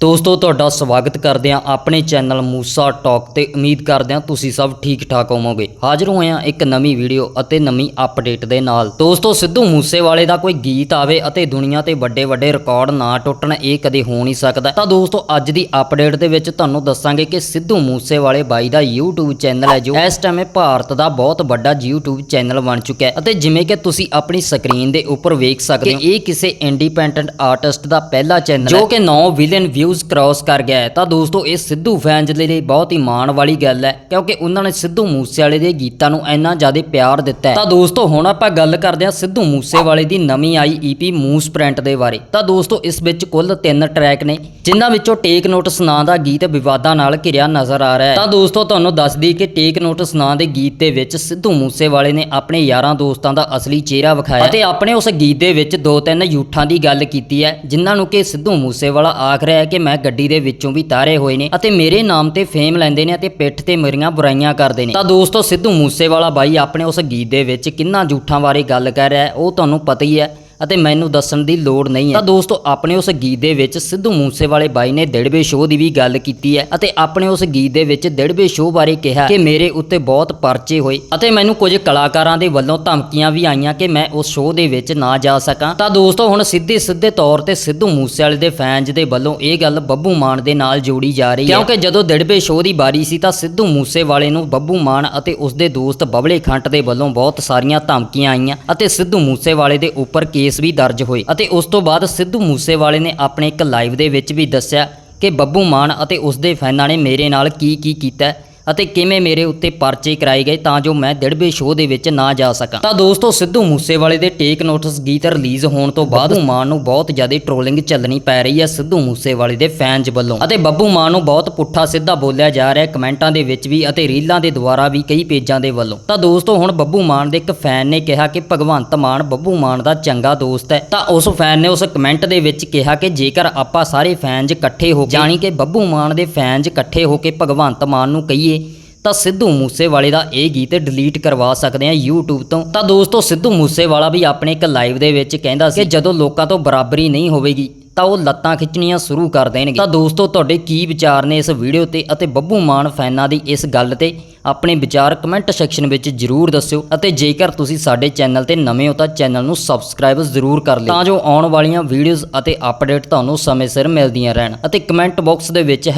ਦੋਸਤੋ, ਤੁਹਾਡਾ ਸਵਾਗਤ ਕਰਦੇ ਹਾਂ ਆਪਣੇ ਚੈਨਲ ਮੂਸਾ ਟਾਕ ਤੇ ਉਮੀਦ ਕਰਦੇ ਹਾਂ ਤੁਸੀਂ ਸਭ ਠੀਕ ਠਾਕ ਹੋਵੋਗੇ। ਹਾਜ਼ਰ ਹੋਏ ਹਾਂ ਇੱਕ ਨਵੀਂ ਵੀਡੀਓ ਅਤੇ ਨਵੀਂ ਅਪਡੇਟ ਦੇ ਨਾਲ। ਦੋਸਤੋ, ਸਿੱਧੂ ਮੂਸੇਵਾਲੇ ਦਾ ਕੋਈ ਗੀਤ ਆਵੇ ਅਤੇ ਦੁਨੀਆ ਤੇ ਵੱਡੇ ਵੱਡੇ ਰਿਕਾਰਡ ਨਾ ਟੁੱਟਣ, ਇਹ ਕਦੇ ਹੋ ਨਹੀਂ ਸਕਦਾ। ਤਾਂ ਦੋਸਤੋ, ਅੱਜ ਦੀ ਅਪਡੇਟ ਦੇ ਵਿੱਚ ਤੁਹਾਨੂੰ ਦੱਸਾਂਗੇ ਕਿ ਸਿੱਧੂ ਮੂਸੇਵਾਲੇ ਬਾਈ ਦਾ YouTube ਚੈਨਲ ਹੈ, ਜੋ ਇਸ ਟਾਈਮ ਭਾਰਤ ਦਾ ਬਹੁਤ ਵੱਡਾ YouTube ਚੈਨਲ ਬਣ ਚੁੱਕਾ ਹੈ। ਅਤੇ ਜਿਵੇਂ ਕਿ ਤੁਸੀਂ ਆਪਣੀ ਸਕਰੀਨ ਦੇ ਉੱਪਰ ਵੇਖ ਸਕਦੇ ਹੋ, ਇਹ ਕਿਸੇ ਇੰਡੀਪੈਂਡੈਂਟ ਆਰਟਿਸਟ ਦਾ ਪਹਿਲਾ ਚੈਨਲ ਹੈ, ਜੋ ਕਿ 9 ਬਿਲੀਅਨ ਵਿਊਜ਼ ਕ੍ਰਾਸ ਕਰ ਗਿਆ ਹੈ। ਤਾਂ ਦੋਸਤੋ, ਇਹ ਸਿੱਧੂ ਫੈਨਸ ਦੇ ਲਈ ਬਹੁਤ ਹੀ ਮਾਣ ਵਾਲੀ ਗੱਲ ਹੈ, ਕਿਉਂਕਿ ਉਹਨਾਂ ਨੇ ਸਿੱਧੂ ਮੂਸੇਵਾਲੇ ਦੇ ਗੀਤਾਂ ਨੂੰ ਇੰਨਾ ਜ਼ਿਆਦਾ ਪਿਆਰ ਦਿੱਤਾ ਹੈ। ਤਾਂ ਦੋਸਤੋ, ਹੁਣ ਆਪਾਂ ਗੱਲ ਕਰਦੇ ਹਾਂ ਸਿੱਧੂ ਮੂਸੇਵਾਲੇ ਦੀ ਨਵੀਂ ਆਈ EP ਮੂਸ ਪ੍ਰਿੰਟ ਦੇ ਬਾਰੇ। ਤਾਂ ਦੋਸਤੋ, ਇਸ ਵਿੱਚ ਕੁੱਲ 3 ਟਰੈਕ ਨੇ, ਜਿਨ੍ਹਾਂ ਵਿੱਚੋਂ ਟੇਕ ਨੋਟਿਸ ਨਾਂ ਦਾ ਗੀਤ ਵਿਵਾਦਾਂ ਨਾਲ ਘਿਰਿਆ ਨਜ਼ਰ ਆ ਰਿਹਾ ਹੈ। ਤਾਂ ਦੋਸਤੋ, ਤੁਹਾਨੂੰ ਦੱਸ ਦਈਏ ਕਿ ਟੇਕ ਨੋਟਿਸ ਨਾਂ ਦੇ ਗੀਤ ਦੇ ਵਿੱਚ ਸਿੱਧੂ ਮੂਸੇਵਾਲੇ ਨੇ ਆਪਣੇ ਯਾਰਾਂ ਦੋਸਤਾਂ ਦਾ ਅਸਲੀ ਚਿਹਰਾ ਵਿਖਾਇਆ। ਅਤੇ ਆਪਣੇ ਉਸ ਗੀਤ ਦੇ ਵਿੱਚ ਦੋ ਤਿੰਨ ਝੂਠਾਂ ਦੀ ਗੱਲ ਕੀਤੀ ਹੈ, ਜਿਨ੍ਹਾਂ ਨੂੰ ਕਿ ਸਿੱਧੂ ਮੂਸੇਵਾਲਾ ਆਖ ਰਿਹਾ ਹੈ ਕਿ ਮੈਂ ਗੱਡੀ ਦੇ ਵਿੱਚੋਂ ਵੀ ਤਾਰੇ ਹੋਏ ਨੇ ਅਤੇ ਮੇਰੇ ਨਾਮ ਤੇ ਫੇਮ ਲੈਂਦੇ ਨੇ ਅਤੇ ਪਿੱਠ ਤੇ ਮੇਰੀਆਂ ਬੁਰਾਈਆਂ ਕਰਦੇ ਨੇ। ਤਾਂ ਦੋਸਤੋ, ਸਿੱਧੂ ਮੂਸੇਵਾਲਾ ਬਾਈ ਆਪਣੇ ਉਸ ਗੀਤ ਦੇ ਵਿੱਚ ਕਿੰਨਾ ਝੂਠਾਂ ਬਾਰੇ ਗੱਲ ਕਰ ਰਿਹਾ ਉਹ ਤੁਹਾਨੂੰ ਪਤਾ ਹੀ ਹੈ। ਅਤੇ ਮੈਨੂੰ ਦੱਸਣ ਦੀ ਲੋੜ ਨਹੀਂ ਹੈ। ਤਾਂ ਦੋਸਤੋ, ਆਪਣੇ ਉਸ ਗੀਤ ਦੇ ਵਿੱਚ ਸਿੱਧੂ ਮੂਸੇਵਾਲੇ ਬਾਈ ਨੇ ਦਿੜਵੇ ਸ਼ੋਅ ਦੀ ਵੀ ਗੱਲ ਕੀਤੀ ਹੈ ਅਤੇ ਆਪਣੇ ਉਸ ਗੀਤ ਦੇ ਵਿੱਚ ਦਿੜਵੇ ਸ਼ੋਅ ਬਾਰੇ ਕਿਹਾ ਕਿ ਮੇਰੇ ਉੱਤੇ ਬਹੁਤ ਪਰਚੇ ਹੋਏ ਅਤੇ ਮੈਨੂੰ ਕੁਝ ਕਲਾਕਾਰਾਂ ਦੇ ਵੱਲੋਂ ਧਮਕੀਆਂ ਵੀ ਆਈਆਂ ਕਿ ਮੈਂ ਉਸ ਸ਼ੋਅ ਦੇ ਵਿੱਚ ਨਾ ਜਾ ਸਕਾਂ। ਤਾਂ ਦੋਸਤੋ, ਹੁਣ ਸਿੱਧੇ ਸਿੱਧੇ ਤੌਰ ਤੇ ਸਿੱਧੂ ਮੂਸੇਵਾਲੇ ਦੇ ਫੈਨਸ ਦੇ ਵੱਲੋਂ ਇਹ ਗੱਲ ਬੱਬੂ ਮਾਨ ਦੇ ਨਾਲ ਜੋੜੀ ਜਾ ਰਹੀ ਹੈ। ਕਿਉਂਕਿ ਜਦੋਂ ਦਿੜਬੇ ਸ਼ੋਅ ਦੀ ਵਾਰੀ ਸੀ ਤਾਂ ਸਿੱਧੂ ਮੂਸੇਵਾਲੇ ਨੂੰ ਬੱਬੂ ਮਾਨ ਅਤੇ ਉਸ ਦੇ ਦੋਸਤ ਬਬਲੇ ਖੰਟ ਦੇ ਵੱਲੋਂ ਬਹੁਤ ਸਾਰੀਆਂ ਧਮਕੀਆਂ ਆਈਆਂ ਅਤੇ ਸਿੱਧੂ ਮੂਸੇਵਾਲੇ ਦੇ ਉੱਪਰ ਕੇਸ ਵੀ ਦਰਜ ਹੋਏ ਅਤੇ ਉਸ ਤੋਂ ਬਾਅਦ ਸਿੱਧੂ ਮੂਸੇਵਾਲੇ ਨੇ ਆਪਣੇ ਇੱਕ ਲਾਈਵ ਦੇ ਵਿੱਚ ਵੀ ਦੱਸਿਆ ਕਿ ਬੱਬੂ ਮਾਨ ਅਤੇ ਉਸ ਦੇ ਫੈਨਾਂ ਨੇ ਮੇਰੇ ਨਾਲ ਕੀ ਕੀ ਕੀਤਾ। ਅਤੇ ਕਿਵੇਂ ਮੇਰੇ ਉੱਤੇ ਪਰਚੇ ਕਰਾਏ ਗਏ ਤਾਂ ਜੋ ਮੈਂ ਦਿੜਬੇ ਸ਼ੋਅ ਦੇ ਵਿੱਚ ਨਾ ਜਾ ਸਕਾਂ। ਤਾਂ ਦੋਸਤੋ ਸਿੱਧੂ ਮੂਸੇਵਾਲੇ ਦੇ ਟੇਕ ਨੋਟਿਸ ਗੀਤ ਰਿਲੀਜ਼ ਹੋਣ ਤੋਂ ਬਾਅਦ ਬੱਬੂ ਮਾਨ ਨੂੰ ਬਹੁਤ ਜ਼ਿਆਦਾ ਟ੍ਰੋਲਿੰਗ ਚੱਲਣੀ ਪੈ ਰਹੀ ਹੈ ਸਿੱਧੂ ਮੂਸੇਵਾਲੇ ਦੇ ਫੈਨਸ ਵੱਲੋਂ। ਅਤੇ ਬੱਬੂ ਮਾਨ ਨੂੰ ਬਹੁਤ ਪੁੱਠਾ ਸਿੱਧਾ ਬੋਲਿਆ ਜਾ ਰਿਹਾ ਹੈ ਕਮੈਂਟਾਂ ਦੇ ਵਿੱਚ ਵੀ ਅਤੇ ਰੀਲਾਂ ਦੇ ਦੁਆਰਾ ਵੀ ਕਈ ਪੇਜਾਂ ਦੇ ਵੱਲੋਂ। ਤਾਂ ਦੋਸਤੋ ਹੁਣ ਬੱਬੂ ਮਾਨ ਦੇ ਇੱਕ ਫੈਨ ਨੇ ਕਿਹਾ ਕਿ ਭਗਵੰਤ ਮਾਨ ਬੱਬੂ ਮਾਨ ਦਾ ਚੰਗਾ ਦੋਸਤ ਹੈ। ਤਾਂ ਉਸ ਫੈਨ ਨੇ ਉਸ ਕਮੈਂਟ ਦੇ ਵਿੱਚ ਕਿਹਾ ਕਿ ਜੇਕਰ ਆਪਾਂ ਸਾਰੇ ਫੈਨਸ ਇਕੱਠੇ ਹੋ ਜਾਣੀ ਕਿ ਬੱਬੂ ਮਾਨ ਦੇ ਫੈਨਸ ਇਕੱਠੇ ਹੋ ਕੇ ਭਗਵੰਤ ਮਾਨ ਨੂੰ ਕਹੀਏ ਤਾਂ ਸਿੱਧੂ ਮੂਸੇਵਾਲੇ ਦਾ ਇਹ ਗੀਤ ਡਿਲੀਟ ਕਰਵਾ ਸਕਦੇ ਆ YouTube ਤੋਂ। ਤਾਂ ਦੋਸਤੋ, ਸਿੱਧੂ ਮੂਸੇਵਾਲਾ ਵੀ ਆਪਣੇ ਇੱਕ ਲਾਈਵ ਦੇ ਵਿੱਚ ਕਹਿੰਦਾ ਸੀ ਕਿ ਜਦੋਂ ਲੋਕਾਂ ਤੋਂ ਬਰਾਬਰੀ ਨਹੀਂ ਹੋਵੇਗੀ ਤਾਂ ਉਹ ਲੱਤਾਂ ਖਿੱਚਣੀਆਂ ਸ਼ੁਰੂ ਕਰ ਦੇਣਗੇ। ਤਾਂ ਦੋਸਤੋ, ਤੁਹਾਡੇ ਕੀ ਵਿਚਾਰ ਨੇ ਇਸ ਵੀਡੀਓ ਤੇ ਅਤੇ ਬੱਬੂ ਮਾਨ ਫੈਨਾਂ ਦੀ ਇਸ ਗੱਲ ਤੇ? ਆਪਣੇ ਵਿਚਾਰ ਕਮੈਂਟ ਸੈਕਸ਼ਨ ਵਿੱਚ ਜਰੂਰ ਦੱਸਿਓ ਅਤੇ ਜੇਕਰ ਤੁਸੀਂ ਸਾਡੇ ਚੈਨਲ ਤੇ ਨਵੇਂ ਹੋ ਤਾਂ ਚੈਨਲ ਨੂੰ ਸਬਸਕ੍ਰਾਈਬ ਜ਼ਰੂਰ ਕਰ ਲਿਓ ਤਾਂ ਜੋ ਆਉਣ ਵਾਲੀਆਂ ਵੀਡੀਓਜ਼ ਅਤੇ ਅਪਡੇਟ ਤੁਹਾਨੂੰ ਸਮੇਂ ਸਿਰ ਮਿਲਦੀਆਂ ਰਹਿਣ। ਅਤੇ ਕਮੈਂਟ ਬਾਕਸ ਦੇ ਵਿੱਚ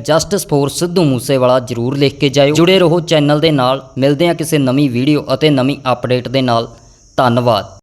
ਜਸਟਿਸ ਫੋਰ ਸਿੱਧੂ ਮੂਸੇਵਾਲਾ ਜਰੂਰ ਲਿਖ ਕੇ ਜਾਇਓ। ਜੁੜੇ ਰਹੋ ਚੈਨਲ ਦੇ ਨਾਲ। ਮਿਲਦੇ ਹਾਂ ਕਿਸੇ ਨਵੀਂ ਵੀਡੀਓ ਅਤੇ ਨਵੀਂ ਅਪਡੇਟ ਦੇ ਨਾਲ। ਧੰਨਵਾਦ।